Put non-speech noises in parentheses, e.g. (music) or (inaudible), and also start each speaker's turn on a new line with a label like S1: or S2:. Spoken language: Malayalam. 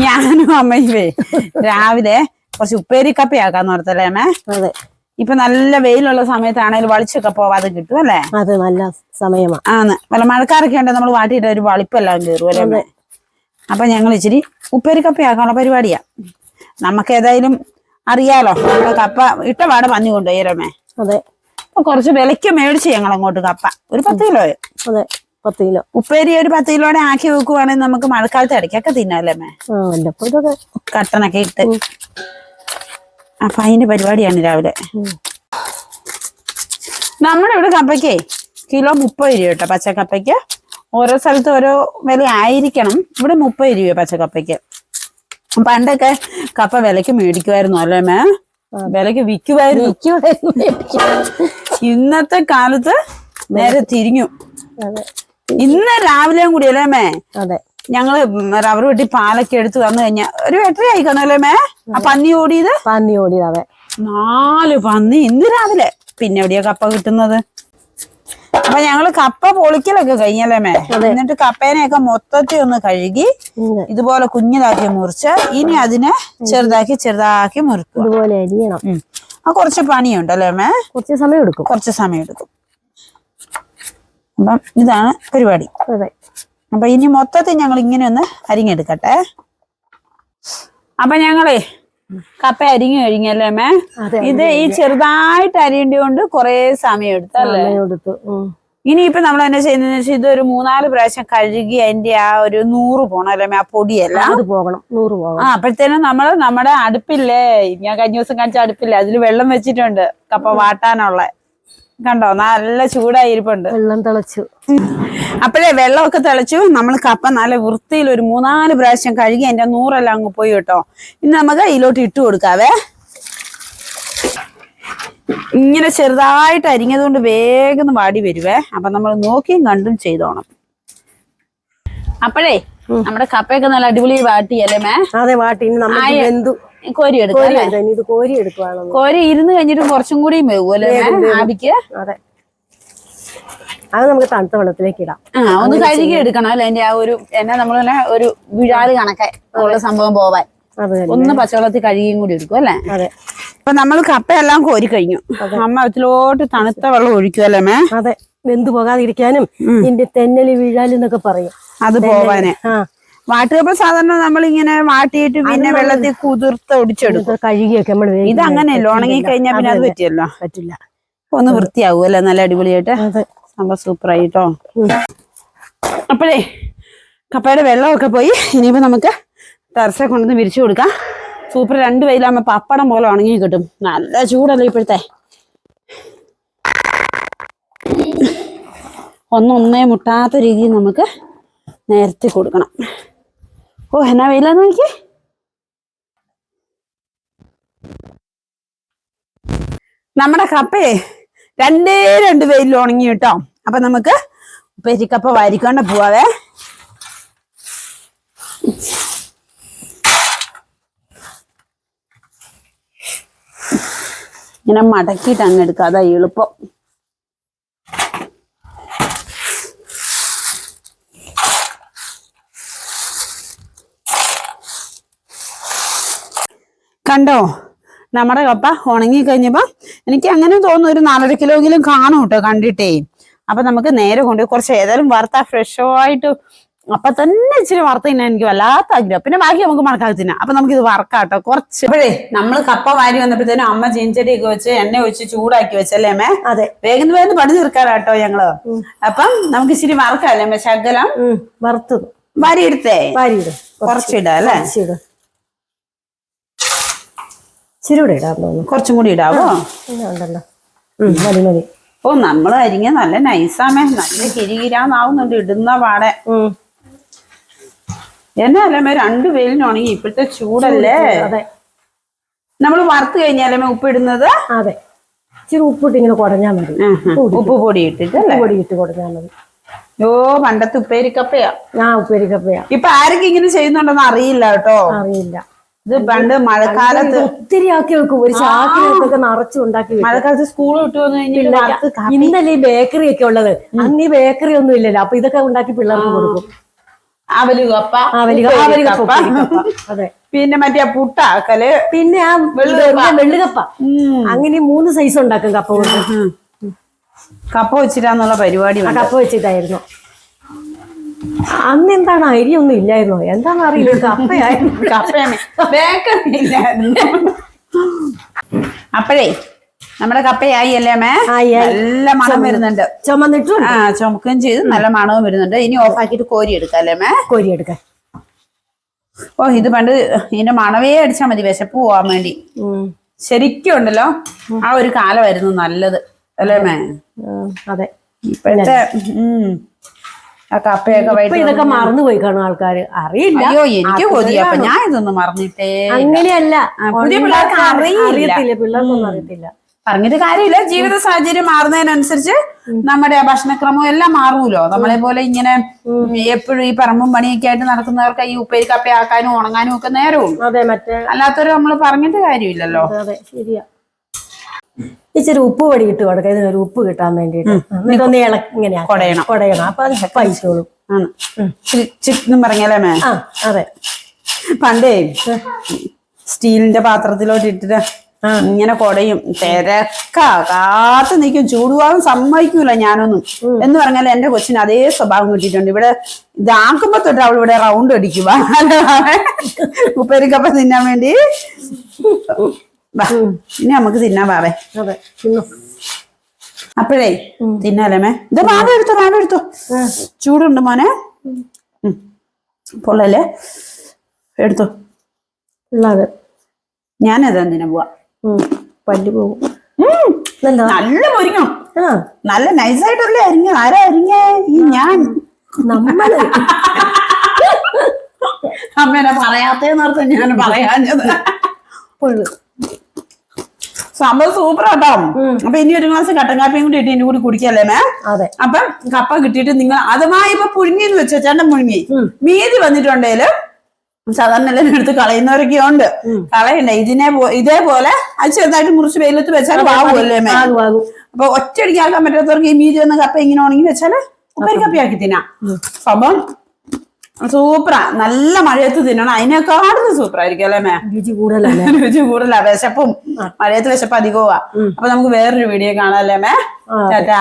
S1: ഞാനും അമ്മയുവേ രാവിലെ കുറച്ച് ഉപ്പേരി കപ്പയാക്കാന്ന് ഓർത്തല്ലേ അമ്മേ?
S2: അതെ.
S1: ഇപ്പൊ നല്ല വെയിലുള്ള സമയത്താണെങ്കിൽ വളിച്ചൊക്കെ പോവാതെ കിട്ടും അല്ലേ?
S2: അത് നല്ല സമയമാണ്
S1: ആന്ന് വല്ല മഴക്കാരൊക്കെ ഉണ്ടെങ്കിൽ നമ്മൾ വാട്ടിയിട്ട് ഒരു വളിപ്പെല്ലാം കയറും അല്ലേ? അപ്പൊ ഞങ്ങൾ ഇച്ചിരി ഉപ്പേരി കപ്പയാക്കാനുള്ള പരിപാടിയാ. നമുക്ക് ഏതായാലും അറിയാലോ കപ്പ ഇട്ട പാടെ പന്നി കൊണ്ടുപോയരമേ
S2: അതെ.
S1: അപ്പൊ കുറച്ച് വിലയ്ക്ക് മേടിച്ച് ഞങ്ങൾ അങ്ങോട്ട് കപ്പ. ഒരു പത്ത് കിലോയോ?
S2: അതെ. പത്ത് കിലോ.
S1: ഉപ്പേരി ഒരു പത്ത് കിലോടെ ആക്കി വെക്കുവാണെങ്കിൽ നമുക്ക് മഴക്കാലത്ത് ഇടയ്ക്കൊക്കെ തിന്നാലേ
S2: മേ വല്ലപ്പോഴൊക്കെ
S1: കട്ടനൊക്കെ ഇട്ട്. അപ്പൊ അതിന്റെ പരിപാടിയാണ് രാവിലെ. നമ്മുടെ ഇവിടെ കപ്പയ്ക്കേ കിലോ മുപ്പത് രൂപ കേട്ടോ പച്ചക്കപ്പയ്ക്ക്. ഓരോ സ്ഥലത്ത് ഓരോ വില ആയിരിക്കണം. ഇവിടെ മുപ്പത് രൂപ പച്ചക്കപ്പയ്ക്ക്. പണ്ടൊക്കെ കപ്പ വിലക്ക് മേടിക്കുമായിരുന്നു അല്ലേ മേ വിലക്ക് വിൽക്കുമായിരുന്നു ഇന്നത്തെ കാലത്ത് നേരെ തിരിഞ്ഞു. ഇന്ന് രാവിലെയും കൂടി അല്ലേ മേ?
S2: അതെ.
S1: ഞങ്ങൾ റബ്ബർ വെട്ടി പാലൊക്കെ എടുത്ത് തന്നു കഴിഞ്ഞാ ഒരു എട്ടര ആയിക്കണല്ലേ മേ? ആ പന്നി ഓടിയത്?
S2: പന്നി ഓടിയത് അതെ.
S1: നാല് പന്നി ഇന്ന് രാവിലെ. പിന്നെ എവിടെയാ കപ്പ കിട്ടുന്നത്? അപ്പൊ ഞങ്ങൾ കപ്പ പൊളിക്കലൊക്കെ കഴിഞ്ഞല്ലേ മേ? എന്നിട്ട് കപ്പേനെയൊക്കെ മൊത്തത്തിൽ ഒന്ന് കഴുകി ഇതുപോലെ കുഞ്ഞിതാക്കി മുറിച്ച് ഇനി അതിനെ ചെറുതാക്കി ചെറുതാക്കി മുറിക്കും
S2: ഇതുപോലെ അരിയണം.
S1: ആ കുറച്ച് പണിയുണ്ടല്ലേ മേ?
S2: കുറച്ച് സമയം എടുക്കും.
S1: കുറച്ച് സമയം എടുക്കും. അപ്പം ഇതാണ് പരിപാടി. അപ്പൊ ഇനി മൊത്തത്തിൽ ഞങ്ങൾ ഇങ്ങനെ ഒന്ന് അരിഞ്ഞെടുക്കട്ടെ. അപ്പൊ ഞങ്ങളേ കപ്പ അരിഞ്ഞു കഴിഞ്ഞല്ലേ മേ ഇത് ഈ ചെറുതായിട്ട് അരിയേണ്ടി കൊണ്ട് കൊറേ സമയം എടുത്തല്ലേ
S2: എടുത്തു.
S1: ഇനിയിപ്പൊ നമ്മൾ എന്നാ ചെയ്യുന്നതെന്ന് വെച്ചാൽ ഇതൊരു മൂന്നാൽ പ്രാവശ്യം കഴുകി അതിന്റെ ആ ഒരു നൂറ് പോണം അല്ലേ ആ പൊടിയല്ല?
S2: പോകണം. നൂറ്
S1: ആ
S2: പോകണം
S1: അപ്പോഴത്തേനും നമ്മൾ നമ്മുടെ അടുപ്പില്ലേ? ഞാൻ കഴിഞ്ഞ ദിവസം കാണിച്ച അടുപ്പില്ലേ? അതിൽ വെള്ളം വെച്ചിട്ടുണ്ട്. കപ്പ വാട്ടാനുള്ള. കണ്ടോ? നല്ല ചൂടായിരിപ്പുണ്ട്.
S2: വെള്ളം തിളച്ചു.
S1: അപ്പോഴേ വെള്ളമൊക്കെ തിളച്ചു. നമ്മൾ കപ്പ നല്ല വൃത്തിയിൽ ഒരു മൂന്നാൽ പ്രാവശ്യം കഴുകി അതിന്റെ നൂറെല്ലാം അങ്ങ് പോയി കേട്ടോ. ഇനി നമുക്ക് ഇതിലോട്ട് ഇട്ട് കൊടുക്കാവേ. ഇങ്ങനെ ചെറുതായിട്ട് അരിഞ്ഞതുകൊണ്ട് വേഗം ഒന്ന് വാടി വരുവേ. അപ്പൊ നമ്മൾ നോക്കിയും കണ്ടും ചെയ്തോണം. അപ്പോഴേ നമ്മുടെ കപ്പയൊക്കെ നല്ല അടിപൊളി വാട്ടിയല്ലേ മേ?
S2: അതെ വാട്ടി. നമ്മൾ
S1: കോരി എടുക്കാം
S2: കോരി
S1: അല്ലേ?
S2: എടുക്കാം ഇനി ഇത് കോരി എടുക്കുവാണ്?
S1: കോരി ഇരുന്ന് കഴിഞ്ഞിട്ട് കുറച്ചും കൂടി വേവുമല്ലേ മേ? ആവിക്ക്?
S2: അതെ. അത് നമുക്ക് തണുത്ത വെള്ളത്തിലേക്ക് ഇടാം.
S1: ആ ഒന്ന് കഴുകി എടുക്കണം അല്ലെ? അതിന്റെ ആ ഒരു എന്നാ നമ്മളെ ഒരു വിഴാൽ കണക്കെ ഉള്ള സംഭവം പോവാൻ. ഒന്ന് പച്ചവെള്ളത്തിൽ കഴുകിയും കൂടി എടുക്കും അല്ലേ?
S2: അതെ.
S1: അപ്പൊ നമ്മൾ കപ്പയെല്ലാം കോരി കഴിഞ്ഞു. അമ്മ അതിലോട്ട് തണുത്ത വെള്ളം ഒഴിക്കും അല്ലേ മേ
S2: അതെ. വെന്തു പോകാതിരിക്കാനും ഇതിന്റെ തെന്നലി വീഴാലും എന്നൊക്കെ പറയും.
S1: അത് പോവാനേ.
S2: ആ.
S1: വാട്ടുകപ്പ സാധാരണ നമ്മൾ ഇങ്ങനെ വാട്ടിയിട്ട് പിന്നെ വെള്ളത്തിൽ കുതിർത്ത് ഒടിച്ചെടുക്കും.
S2: കഴുകിയൊക്കെ നമ്മൾ
S1: ഇത് അങ്ങനെയല്ലോ ഉണങ്ങി കഴിഞ്ഞാൽ പിന്നെ അത് പറ്റിയല്ലോ
S2: പറ്റില്ല.
S1: ഒന്ന് വൃത്തിയാവുമല്ലോ നല്ല അടിപൊളിയായിട്ട്. സംഭവം സൂപ്പറായിട്ടോ. അപ്പോഴേ കപ്പയുടെ വെള്ളമൊക്കെ പോയി. ഇനിയിപ്പോ നമുക്ക് ടെറസെ കൊണ്ടുവന്ന് വിരിച്ചു കൊടുക്കാം. സൂപ്പർ. രണ്ട് വെയിലാകുമ്പോ പപ്പടം പോലെ ഉണങ്ങി കിട്ടും. നല്ല ചൂടല്ലേ ഇപ്പോഴത്തെ? ഒന്നൊന്നേ മുട്ടാത്ത രീതിയിൽ നമുക്ക് നേരത്തെ കൊടുക്കണം. ഓ എന്നാ വെയിലാന്ന് നോക്കി നമ്മുടെ കപ്പയെ രണ്ടേ രണ്ട് വെയിലിൽ ഉണങ്ങി കേട്ടോ. അപ്പൊ നമുക്ക് ഉപ്പേരിക്കപ്പ വാരിക്കൊണ്ട് പോവാവേ. ഇങ്ങനെ മടക്കിയിട്ട് അങ്ങ് എടുക്കാം. അതാ എളുപ്പം. കണ്ടോ? നമ്മുടെ കപ്പ ഉണങ്ങി കഴിഞ്ഞപ്പോ എനിക്ക് അങ്ങനെ തോന്നുന്നു ഒരു നാലര കിലോയെങ്കിലും കാണും കേട്ടോ കണ്ടിട്ടേ. അപ്പൊ നമുക്ക് നേരെ കൊണ്ട് കുറച്ച് ഏതായാലും വറുത്ത ഫ്രഷോ ആയിട്ട് അപ്പൊ തന്നെ ഇച്ചിരി വറുത്ത് തിന്നാൻ എനിക്ക് വല്ലാത്ത ആഗ്രഹം. പിന്നെ ബാക്കി നമുക്ക് മണക്കാതെ തിന്നാം. അപ്പൊ നമുക്ക് ഇത് വറക്കാട്ടോ. കുറച്ച് അപ്പോഴേ നമ്മൾ കപ്പ വാരി വന്നപ്പോഴത്തേനും അമ്മ ചീഞ്ചട്ടിയൊക്കെ വെച്ച് എണ്ണ ഒഴിച്ച് ചൂടാക്കി വെച്ചല്ലേ അമ്മേ?
S2: അതെ.
S1: വേഗം വേഗം പണി തീർക്കാറാട്ടോ ഞങ്ങൾ. അപ്പം നമുക്ക് ഇച്ചിരി വറക്കാല്ലേ അമ്മേ? ശകലം
S2: വറുത്തത്.
S1: വാരി എടുത്തേ
S2: വാരിയിടും
S1: കുറച്ചിടാം അല്ലേ?
S2: ഇച്ചിരി കൂടെ ഇടാൻ തോന്നുന്നു.
S1: കുറച്ചും കൂടി ഇടാവോ?
S2: ഉണ്ടല്ലോ. മതി മതി.
S1: ഓ നമ്മൾ അരിഞ്ഞ നല്ല നൈസാമേ. നല്ല കിരികിരാന്നാവുന്നുണ്ട് ഇടുന്ന പാടെ.
S2: ഉം.
S1: എന്നാലേ രണ്ട് വെയിലിനുണങ്ങി ഇപ്പോഴത്തെ ചൂടല്ലേ? നമ്മൾ വറുത്ത് കഴിഞ്ഞാലേ ഉപ്പ് ഇടുന്നത്?
S2: അതെ. ഇച്ചിരി ഉപ്പിട്ട് ഇങ്ങനെ കുടഞ്ഞാൽ മതി.
S1: ഉപ്പ് പൊടി ഇട്ടിട്ട് അല്ലേ?
S2: പൊടി ഇട്ട് കുടഞ്ഞാൽ മതി.
S1: ഓ പണ്ടത്തെ ഉപ്പേരിക്കപ്പയാ.
S2: ആ ഉപ്പേരിക്കപ്പയാ.
S1: ഇപ്പൊ ആരൊക്കെ ഇങ്ങനെ ചെയ്യുന്നുണ്ടെന്ന് അറിയില്ല കേട്ടോ.
S2: അറിയില്ല.
S1: ഇത് പണ്ട് മഴക്കാലത്ത്
S2: ഒത്തിരി ആക്കി വെക്കും. ഒരു ചാക്കിനകത്തൊക്കെ നിറച്ചു ഉണ്ടാക്കി
S1: മഴക്കാലത്ത് സ്കൂൾ വിട്ടു വന്നു കഴിഞ്ഞാൽ
S2: ഇന്നലെ ഈ ബേക്കറി ഒക്കെ ഉള്ളത്. അന്ന് ഈ ബേക്കറി ഒന്നും ഇല്ലല്ലോ. അപ്പൊ ഇതൊക്കെ ഉണ്ടാക്കി പിള്ളേർക്ക് കൊടുക്കും.
S1: അവൽ കപ്പ
S2: കപ്പ. അതെ.
S1: പിന്നെ മറ്റേ പുട്ട ആക്കൽ
S2: പിന്നെ ആ
S1: വെള്ളുകപ്പ.
S2: അങ്ങനെ മൂന്ന് സൈസ് ഉണ്ടാക്കും കപ്പ കൊണ്ട്.
S1: കപ്പ വെച്ചിട്ടാന്നുള്ള പരിപാടി
S2: കപ്പ വെച്ചിട്ടായിരുന്നു. അന്ന് എന്താണ് അരി ഒന്നും ഇല്ലായിരുന്നോ. എന്താണെന്ന് അറിയില്ല. കപ്പയായിരുന്നു.
S1: കപ്പയാണ്. ബേക്കറി ഇല്ലായിരുന്നു അപ്പോഴേ നമ്മുടെ കപ്പയായി അല്ലേ മേ. നല്ല മണം വരുന്നുണ്ട്.
S2: ചുമന്നിട്ടു
S1: ആ ചുമക്കുകയും ചെയ്ത്. നല്ല മണവും വരുന്നുണ്ട്. ഇനി ഓഫ് ആക്കിയിട്ട് കോരി എടുക്കാം അല്ലേ മേ
S2: എടുക്കാം
S1: ഓ ഇത് പണ്ട് ഇതിന്റെ മണവേ അടിച്ചാൽ മതി. വിശപ്പ് പോവാൻ വേണ്ടി. ശരിക്കും ഉണ്ടല്ലോ. ആ ഒരു കാലമായിരുന്നു നല്ലത്. അല്ലേ മേ
S2: അതെ.
S1: ഇപ്പോഴത്തെ ഉം. ആ കപ്പയൊക്കെ
S2: ഇപ്പൊ
S1: വൈകിട്ട്
S2: ഇതൊക്കെ മറന്നുപോയി കാണും ആൾക്കാര്. അറിയില്ല.
S1: അയ്യോ എനിക്ക് കൊതി അപ്പൊ ഞാൻ ഇതൊന്നും മറന്നിട്ടേ
S2: അങ്ങനെയല്ല.
S1: പുതിയ പിള്ളേർക്ക് അറിയില്ല.
S2: അറിയത്തില്ല. പിള്ളേർക്കൊന്നും അറിയത്തില്ല.
S1: പറഞ്ഞിട്ട് കാര്യമില്ല. ജീവിത സാഹചര്യം മാറുന്നതിനനുസരിച്ച് നമ്മുടെ ഭക്ഷണക്രമവും എല്ലാം മാറുമല്ലോ നമ്മളെ പോലെ ഇങ്ങനെ എപ്പോഴും ഈ പറമ്പും പണിയൊക്കെ ആയിട്ട് നടക്കുന്നവർക്ക് ഈ ഉപ്പേരി കപ്പയാക്കാനും ഉണങ്ങാനും ഒക്കെ നേരവും
S2: അതെ മറ്റേ
S1: അല്ലാത്തവര് നമ്മൾ പറഞ്ഞിട്ട് കാര്യമില്ലല്ലോ.
S2: അതെ ശരിയാ. ഇച്ചിരി ഉപ്പ് പൊടി ഇട്ട് കൊടുക്കാം. ഇതിനൊരു ഉപ്പ് കിട്ടാൻ വേണ്ടിട്ട് എന്നിട്ടൊന്ന് ഇളക്കി ഇങ്ങനെ
S1: കുടയണം.
S2: കുടയണം. അപ്പൊ അത് പൈസോളും
S1: ആണ്. ചിക്കെന്നും പറഞ്ഞാലേ മേ?
S2: ആ അതെ.
S1: പണ്ടേ സ്റ്റീലിന്റെ പാത്രത്തിലോട്ട് ഇട്ടിട്ട് ഇങ്ങനെ കൊടയും. തിരക്കാ. കാത്തു നിൽക്കും. ചൂടുവാകും. സമ്മതിക്കൂല ഞാനൊന്നും. എന്ന് പറഞ്ഞാൽ എന്റെ കൊച്ചിന് അതേ സ്വഭാവം കിട്ടിയിട്ടുണ്ട്. ഇവിടെ ഇതാക്കുമ്പോ തൊട്ട് അവൾ ഇവിടെ റൗണ്ട് അടിക്കുക (laughs) ഉപ്പേരിക്കപ്പം തിന്നാൻ വേണ്ടി. ഇനി നമുക്ക് തിന്നാൻ പാവേ
S2: അതെ.
S1: അപ്പോഴേ തിന്നാലേ മേ. ഇത് മാവ എടുത്തോ മാവ എടുത്തോ. ചൂടുണ്ട് മോനെ. പൊള്ളല്ലേ? എടുത്തോ.
S2: ഉള്ളത്.
S1: ഞാനത് എന്തിനാ പോവാ.
S2: പല്ല് പോകും.
S1: നല്ല
S2: ആ.
S1: നല്ല നൈസായിട്ടല്ലേ അരിഞ്ഞ. ആരാ അരിങ്ങേ ഈ ഞാൻ.
S2: നമ്മൾ.
S1: അമ്മേനെ പറയാത്തേന്നർത്ഥം ഞാൻ പറയാഞ്ഞത്. സംഭവം സൂപ്പർ കേട്ടോ അപ്പൊ ഇനി ഒരു ഗ്ലാസ് കട്ടൻ കാപ്പിയും കൂടി ഇട്ട് ഇനി കൂടി കുടിക്കല്ലേ മേ? അപ്പം കപ്പ കിട്ടിയിട്ട് നിങ്ങൾ അഥവാ ഇപ്പൊ പുഴുങ്ങിന്ന് വെച്ചോ ചേട്ടൻ പുഴുങ്ങി? മീതി വന്നിട്ടുണ്ടേൽ സാധാരണ എല്ലാവരും എടുത്ത് കളയുന്നവരൊക്കെ ഉണ്ട്. കളയണ്ട ഇതിനെ ഇതേപോലെ അത് ചെറുതായിട്ട് മുറിച്ച് വെയിലത്ത് വെച്ചാൽ ആവുമല്ലേ മേ? അപ്പൊ ഒറ്റയടിക്കാക്കാൻ പറ്റാത്തവർക്ക് ഈ മീതി വന്ന കപ്പ ഇങ്ങനെ ഉണങ്ങി വെച്ചാൽ ഉപ്പേരി കപ്പയാക്കി തിന്നാം സംഭവം സൂപ്പറാ. നല്ല മഴയത്ത് തിന്നണം. അതിനേക്കാളും സൂപ്പറായിരിക്കും അല്ലേ മേ?
S2: രുചി കൂടുതലല്ലേ? (laughs)
S1: രുചി കൂടുതലാ. വിശപ്പും മഴയത്ത് വിശപ്പ് അധികമാ അപ്പൊ നമുക്ക് വേറൊരു വീഡിയോ കാണാം അല്ലേ മേ? ടാറ്റാ.